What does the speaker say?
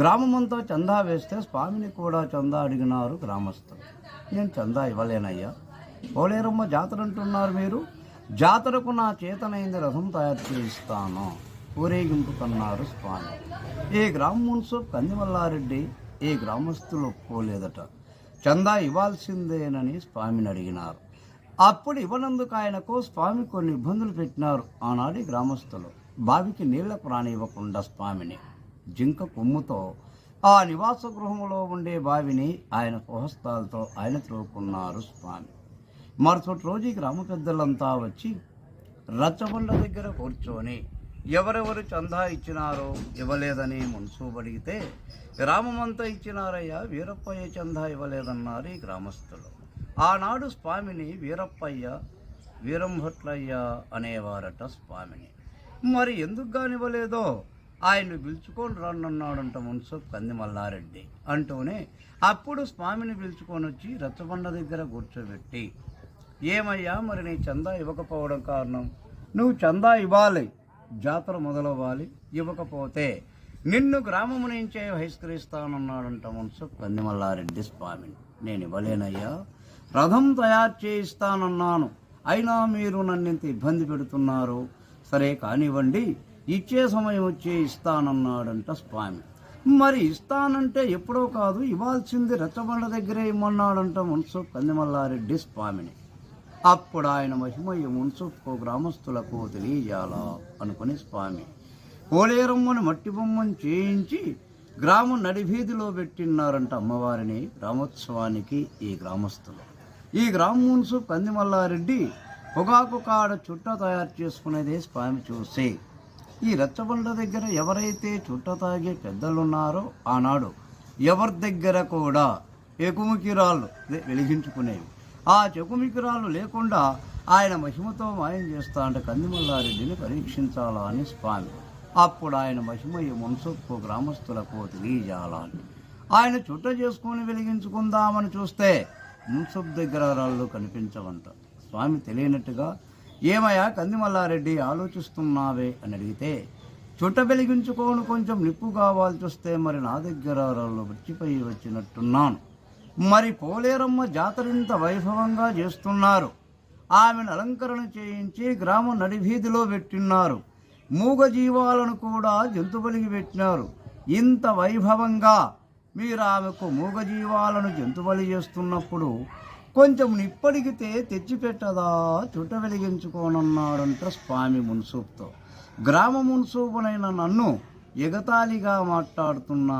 గ్రామమంతా చందా వేస్తే స్వామిని కూడా చందా అడిగినారు గ్రామస్తులు. నేను చందా ఇవ్వలేనయ్యా? పోలేరమ్మ జాతర అంటున్నారు మీరు? జాతరకు నా చేతనైంది రథం తయారు చేయిస్తాను ఊరేగింపు కన్నారు స్వామి. ఈ గ్రామ మున్సిప్ కందిమల్లారెడ్డి ఈ గ్రామస్తులు ఒప్పుకోలేదట చందా ఇవ్వాల్సిందేనని స్వామిని అడిగినారు. అప్పుడు ఇవ్వనందుకు ఆయనకు స్వామి కొన్ని ఇబ్బందులు పెట్టినారు ఆనాడు గ్రామస్తులు. బావికి నీళ్ళకు రానివ్వకుండా స్వామిని జింక కొమ్ముతో ఆ నివాస గృహంలో ఉండే బావిని ఆయన స్వహస్తాలతో ఆయన త్రోకున్నారు స్వామి. మరుసటి రోజు గ్రామ పెద్దలంతా వచ్చి రచ్చబండ దగ్గర కూర్చొని ఎవరెవరు చందా ఇచ్చినారో ఇవ్వలేదని మున్సూబు అడిగితే గ్రామమంతా ఇచ్చినారయ్యా వీరప్పయ్య చందా ఇవ్వలేదన్నారు ఈ గ్రామస్తులు. ఆనాడు స్వామిని వీరప్పయ్య వీరంభట్లయ్య అనేవారట స్వామిని. మరి ఎందుకు కానివ్వలేదో ఆయన్ని పిలుచుకొని రన్నున్నాడంట మున్సబ్ కందిమల్లారెడ్డి అంటూనే అప్పుడు స్వామిని పిలుచుకొని వచ్చి రచ్చబండ దగ్గర కూర్చోబెట్టి ఏమయ్యా మరి నీ చందా ఇవ్వకపోవడం కారణం? నువ్వు చందా ఇవ్వాలి జాతర మొదలవ్వాలి ఇవ్వకపోతే నిన్ను గ్రామము నుంచే బహిష్కరిస్తానన్నాడంట మున్సబ్ కందిమల్లారెడ్డి స్వామిని. నేను ఇవ్వలేనయ్యా రథం తయారు చేయిస్తానన్నాను. అయినా మీరు నన్ను ఇంత ఇబ్బంది పెడుతున్నారు. సరే కానివ్వండి ఇచ్చే సమయం వచ్చే ఇస్తానన్నాడంట స్వామి. మరి ఇస్తానంటే ఎప్పుడో కాదు ఇవ్వాల్సింది రచ్చబండ దగ్గరే ఇమ్మన్నాడంట మున్సూబ్ కందిమల్లారెడ్డి స్వామిని. అప్పుడు ఆయన మహిమయ్య మున్సూప్కు గ్రామస్తులకు తెలియజేయాలా అనుకుని స్వామి. కోలేరమ్మని మట్టి బొమ్మను చేయించి గ్రామం నడివీధిలో పెట్టినారంట అమ్మవారిని గ్రామోత్సవానికి ఈ గ్రామస్తులు. ఈ గ్రామ మున్సూప్ కందిమల్లారెడ్డి పొగాకు కాడ చుట్ట తయారు చేసుకునేదే స్వామి చూసి. ఈ రెచ్చబండ దగ్గర ఎవరైతే చుట్ట తాగే పెద్దలున్నారో ఆనాడు ఎవరి దగ్గర కూడా ఎకుముకిరాళ్ళు వెలిగించుకునేవి. ఆ చెకుమికిరాళ్ళు లేకుండా ఆయన మహిమతో మాయం చేస్తా అంటే కందిమల్లారెడ్డిని పరీక్షించాలా అని స్వామి. అప్పుడు ఆయన మహిమయ్య మున్సొప్పు గ్రామస్తులకు తెలియజేయాలని ఆయన చుట్ట చేసుకొని వెలిగించుకుందామని చూస్తే మున్సబ్ దగ్గర రాళ్ళు కనిపించవంట. స్వామి తెలియనట్టుగా ఏమయ్యా కందిమల్లారెడ్డి ఆలోచిస్తున్నావే అని అడిగితే చుట్ట వెలిగించుకోను కొంచెం నిప్పు కావాల్సి వస్తే మరి నా దగ్గర రాళ్ళు వచ్చినట్టున్నాను. మరి పోలేరమ్మ జాతర ఇంత వైభవంగా చేస్తున్నారు. ఆమెను అలంకరణ చేయించి గ్రామం నడివీధిలో పెట్టిన్నారు. మూగ జీవాలను కూడా జంతుబలికి పెట్టినారు. ఇంత వైభవంగా మీరు ఆమెకు మూగ జీవాలను జంతుబలి చేస్తున్నప్పుడు కొంచెం నిప్పడిగితే తెచ్చిపెట్టదా? చుట్ట వెలిగించుకోనన్నాడంట స్వామి మున్సూపుతో. గ్రామ మున్సూపునైన నన్ను ఎగతాళిగా మాట్లాడుతున్నా